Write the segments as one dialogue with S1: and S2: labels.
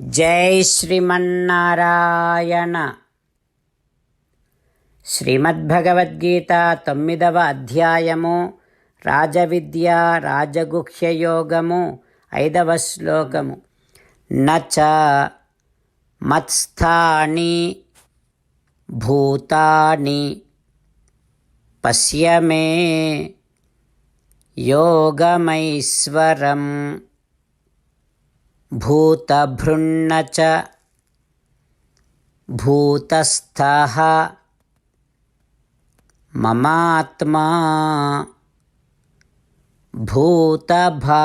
S1: జై శ్రీమన్నారాయణ. శ్రీమద్భగవద్గీత తొమ్మిదవ అధ్యాయము రాజవిద్య రాజగుహ్యయోగము ఐదవ శ్లోకము. నచ మత్స్థాని భూతాని పశ్యమే యోగమైశ్వరం. భూతభృన్న చ భూతస్థः మమాత్మా భూతభావనः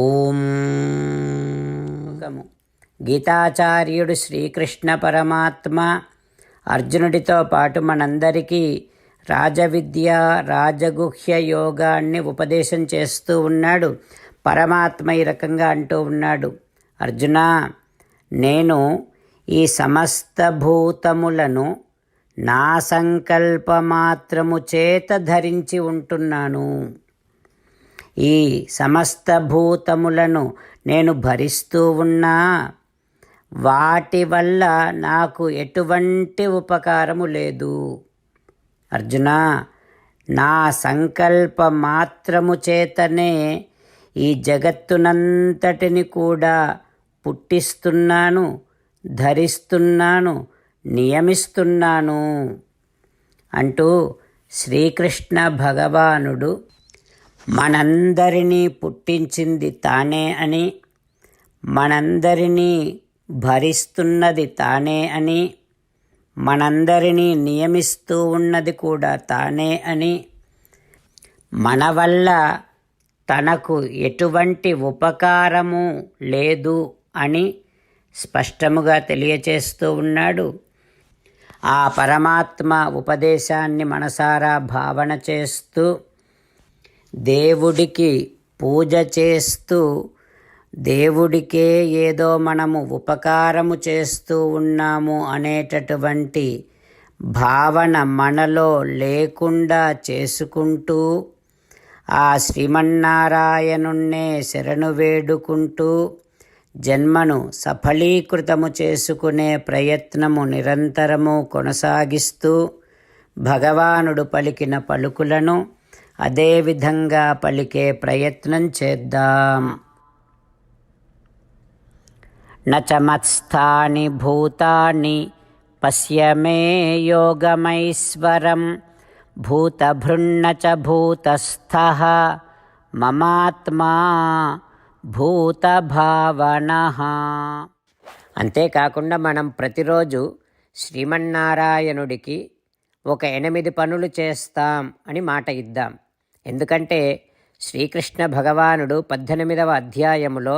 S1: ఓం గీతాచార్యుడు శ్రీకృష్ణ పరమాత్మ। అర్జునుడితో పాటు మనందరికీ రాజవిద్య రాజగుహ్య యోగాన్ని ఉపదేశం చేస్తూ ఉన్నాడు. పరమాత్మ ఈ రకంగా అంటూ ఉన్నాడు. అర్జున నేను ఈ సమస్త భూతములను నా సంకల్పమాత్రము చేత ధరించి ఉంటున్నాను. ఈ సమస్త భూతములను నేను భరిస్తూ ఉన్నా వాటి వల్ల నాకు ఎటువంటి ఉపకారము లేదు. అర్జున నా సంకల్ప మాత్రము చేతనే ఈ జగత్తునంతటిని కూడా పుట్టిస్తున్నాను ధరిస్తున్నాను నియమిస్తున్నాను అంటూ శ్రీకృష్ణ భగవానుడు మనందరినీ పుట్టించింది తానే అని మనందరినీ భరిస్తున్నది తానే అని మనందరినీ నియమిస్తూ ఉన్నది కూడా తానే అని మన వల్ల తనకు ఎటువంటి ఉపకారము లేదు అని స్పష్టముగా తెలియచేస్తూ ఉన్నాడు. ఆ పరమాత్మ ఉపదేశాన్ని మనసారా భావన చేస్తూ దేవుడికి పూజ చేస్తూ దేవుడికే ఏదో మనము ఉపకారము చేస్తూ ఉన్నాము అనేటటువంటి భావన మనలో లేకుండా చేసుకుంటూ ఆ శ్రీమన్నారాయణున్నే శరణు వేడుకుంటూ జన్మను సఫలీకృతము చేసుకునే ప్రయత్నము నిరంతరము కొనసాగిస్తూ భగవానుడు పలికిన పలుకులను అదేవిధంగా పలికే ప్రయత్నం చేద్దాం. न च मत्स्थानि भूतानि पश्य मे योगमैश्वरं भूतभृन्न च भूतस्थः మమాత్మా భూతభావన అంతేకాకుండా మనం ప్రతిరోజు శ్రీమన్నారాయణుడికి ఒక ఎనిమిది పనులు చేస్తాం అని మాట ఇద్దాం ఎందుకంటే శ్రీకృష్ణ భగవానుడు పద్దెనిమిదవ అధ్యాయములో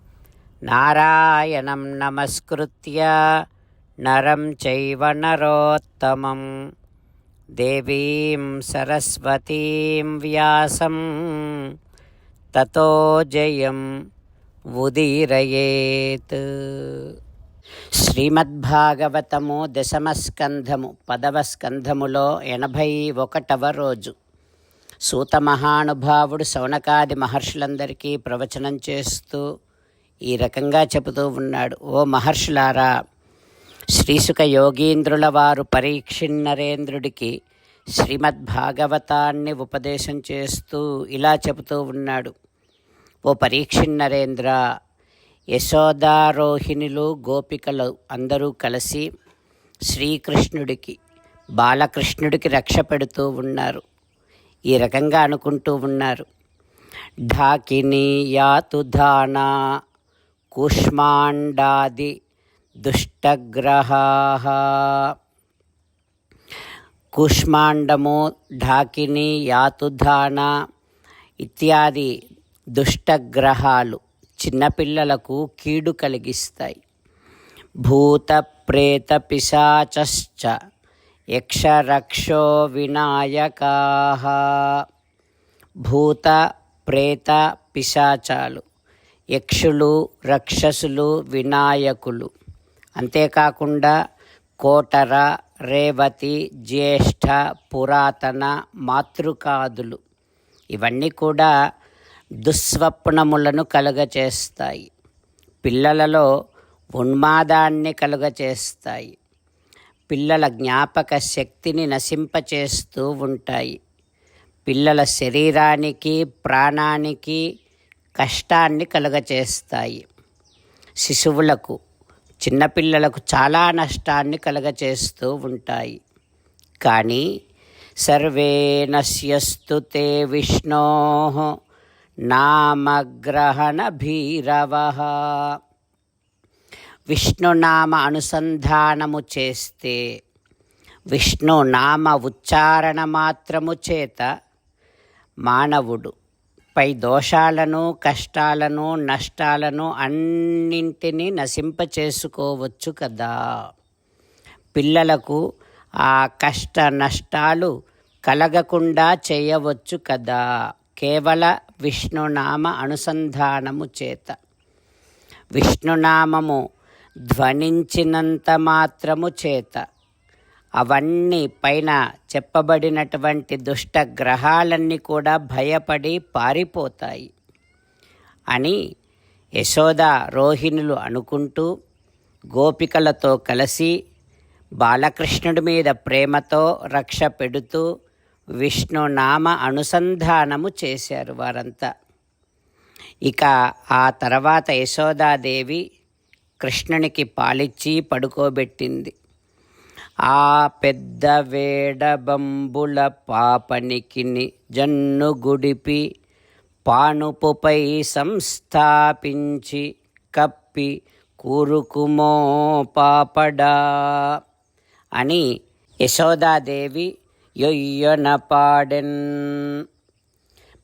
S1: నారాయణం నమస్కృత్య నరం చైవ నరోత్తమం. దేవీం సరస్వతీం వ్యాసం. తతో జయం ఉదీరయేత్. శ్రీమద్భాగవతము దశమస్కంధము పదవ స్కంధములో ఎనభై ఒకటవ రోజు. సూత మహానుభావుడు శౌనకాది మహర్షులందరికీ ప్రవచనం చేస్తూ ఈ రకంగా చెబుతూ ఉన్నాడు. ఓ మహర్షులారా శ్రీసుక యోగీంద్రుల వారు పరీక్షిన్నరేంద్రుడికి శ్రీమద్భాగవతాన్ని ఉపదేశం చేస్తూ ఇలా చెబుతూ ఉన్నాడు. ఓ పరీక్షిన్నరేంద్ర యశోదారోహిణులు గోపికలు అందరూ కలిసి శ్రీకృష్ణుడికి బాలకృష్ణుడికి రక్ష పెడుతూ ఉన్నారు. ఈ రకంగా అనుకుంటూ ఉన్నారు. ఢాకిని యాతుధానా కూష్మాండాది దుష్టగ్రహా. కూష్మాండము ఢాకిని యాతుధాన ఇత్యాది దుష్టగ్రహాలు చిన్నపిల్లలకు కీడు కలిగిస్తాయి. భూత ప్రేత పిశాచశ్చ యక్షరక్షో వినాయకా. భూత ప్రేత పిశాచాలు యక్షులు రక్షసులు వినాయకులు. అంతేకాకుండా కోటర రేవతి జ్యేష్ఠ పురాతన మాతృకాదులు. ఇవన్నీ కూడా దుస్వప్నములను కలుగచేస్తాయి. పిల్లలలో ఉన్మాదాన్ని కలుగచేస్తాయి. పిల్లల జ్ఞాపక శక్తిని నశింపచేస్తూ ఉంటాయి. పిల్లల శరీరానికి ప్రాణానికి కష్టాన్ని కలుగచేస్తాయి. శిశువులకు చిన్నపిల్లలకు చాలా నష్టాన్ని కలుగచేస్తూ ఉంటాయి. కానీ సర్వే నశ్యస్తు తే విష్ణో నామగ్రహణ భీరవ విష్ణునామ అనుసంధానము చేస్తే విష్ణు నామ ఉచ్చారణ మాత్రము చేత మానవుడు పై దోషాలను కష్టాలను నష్టాలను అన్నింటినీ నశింపచేసుకోవచ్చు కదా. పిల్లలకు ఆ కష్ట నష్టాలు కలగకుండా చేయవచ్చు కదా. కేవల విష్ణునామ అనుసంధానము చేత. విష్ణునామము ధ్వనించినంత మాత్రము చేత. అవన్నీ పైన చెప్పబడినటువంటి దుష్ట గ్రహాలన్నీ కూడా భయపడి పారిపోతాయి అని యశోద రోహిణులు అనుకుంటూ గోపికలతో కలిసి బాలకృష్ణుడి మీద ప్రేమతో రక్ష పెడుతూ విష్ణునామ అనుసంధానము చేశారు వారంతా. ఇక ఆ తర్వాత యశోదాదేవి కృష్ణునికి పాలిచ్చి పడుకోబెట్టింది. ఆ పెద్ద వేడబంబుల పాపనికిని జన్ను గుడిపి పానుపుపై సంస్థాపించి కప్పి కూరుకుమో పాపడా అని యశోదాదేవి యొయ్యొన పాడెన్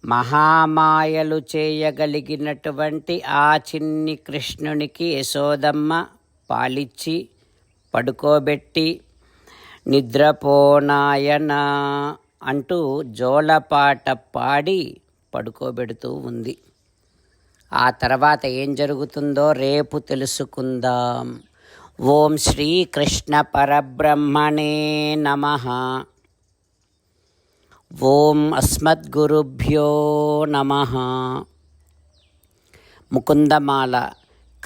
S1: మహామాయలు చేయగలిగినటువంటి ఆ చిన్ని కృష్ణునికి యశోదమ్మ పాలిచ్చి పడుకోబెట్టి నిద్రపోనాయన అంటూ జోలపాట పాడి పడుకోబెడుతూ ఉంది. ఆ తర్వాత ఏం జరుగుతుందో రేపు తెలుసుకుందాం. ఓం శ్రీ కృష్ణ పరబ్రహ్మణే నమ. ఓం అస్మద్గురుభ్యో నమ. ముకుందమాల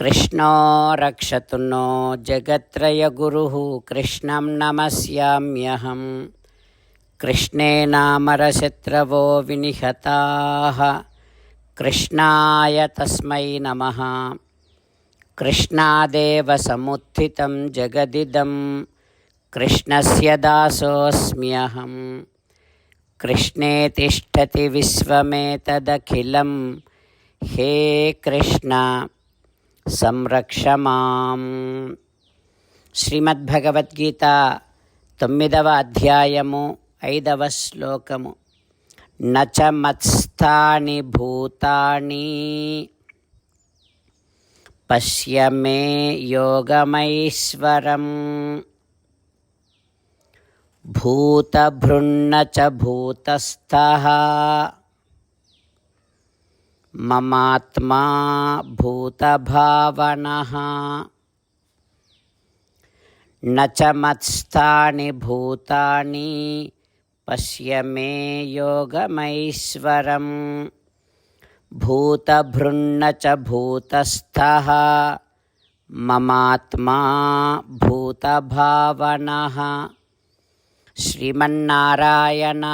S1: कृष्णो रक्षतु नो जगत्रयगुरुः कृष्णं नमस्याम्यहं कृष्णे नामरशत्रवो विनिहताः। कृष्णाय तस्मै नमः। कृष्णादेव समुत्थितं जगदिदं कृष्णस्य दासोऽस्म्यहं कृष्णे तिष्ठति विश्वमेतदखिलं हे कृष्ण। సంరక్ష మాం. శ్రీమద్భగవద్గీత తొమ్మిదవ అధ్యాయము ఐదవ శ్లోకము. నచ మత్స్థాని భూతాని. పశ్య మే యోగమైశ్వరం. భూతభృన్న చ భూతస్థः. ममात्मा भूतभावनः। न च मत्स्थानि भूतानि, पश्य मे योगमैश्वरं भूतभृन्न च भूतस्थः। ममात्मा भूतभावनः। श्रीमन्नारायणा।